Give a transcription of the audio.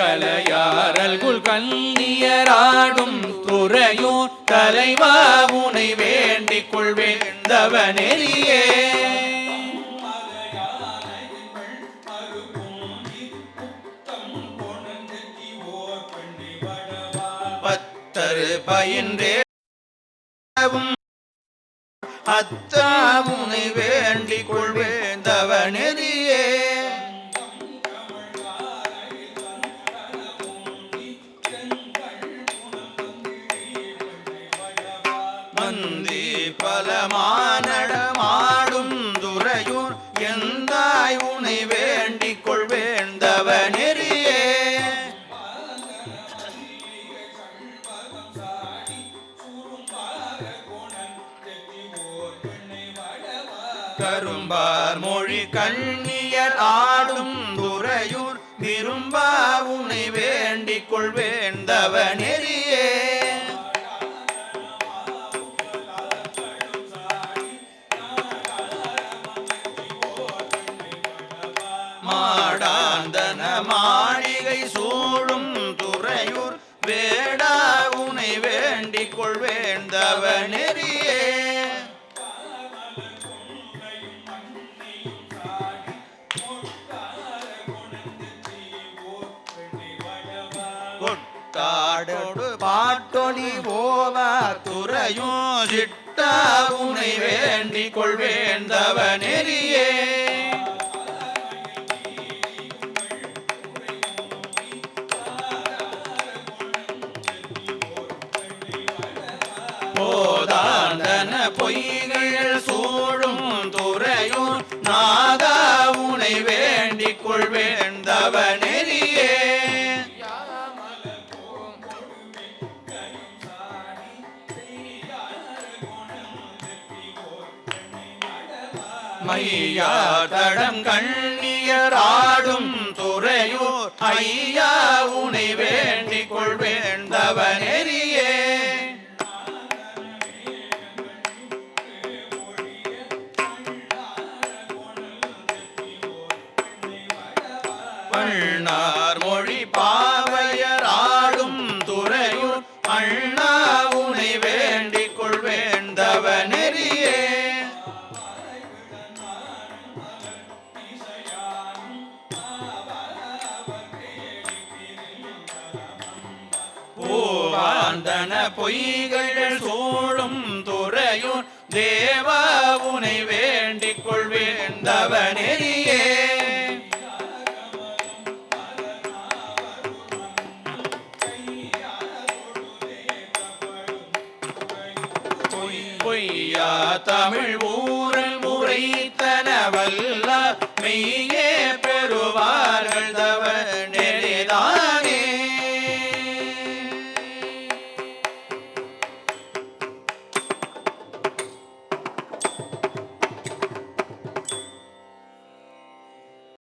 கலையாரல்குள் கண்ணியராடும் துறையூர் தலைவா உனை வேண்டிக் கொள்வேந்தவ நெறியே பயின்றே அத்தாமுனை வேண்டிக் கொள்வேந்தவ நெறியே மந்தி பலமானடமாடும் கரும்பார் மொழி கண்ணியர் ஆடும் துறையூர் விரும்பா உனை வேண்டிக் கொள்வேந்தவ நெறியே மாடாந்தன மாளிகை சூழும் துறையூர் வேடா உனை வேண்டிக் கொள்வேந்தவ நெறியே பாடோடு பாட்டொலி போவா துறையும் சிட்டா உனை வேண்டிக் கொள்வேந்தவ நெறியே போதாந்தன பொய்கள் சூ மையா தடம் கண்ணியராடும் துறையூர் ஐயா உனை வேண்டிக் கொள்வேண்டவனெறியே நெறியே மொழி பா பூவாந்தன பொய்கள் சூழும் துறையூர் தேவா உனை வேண்டிக் கொள்வேந்தவ நெறியே பொய் பொய்யா தமிழ் ஊரல் பெறுவார்கள் தவ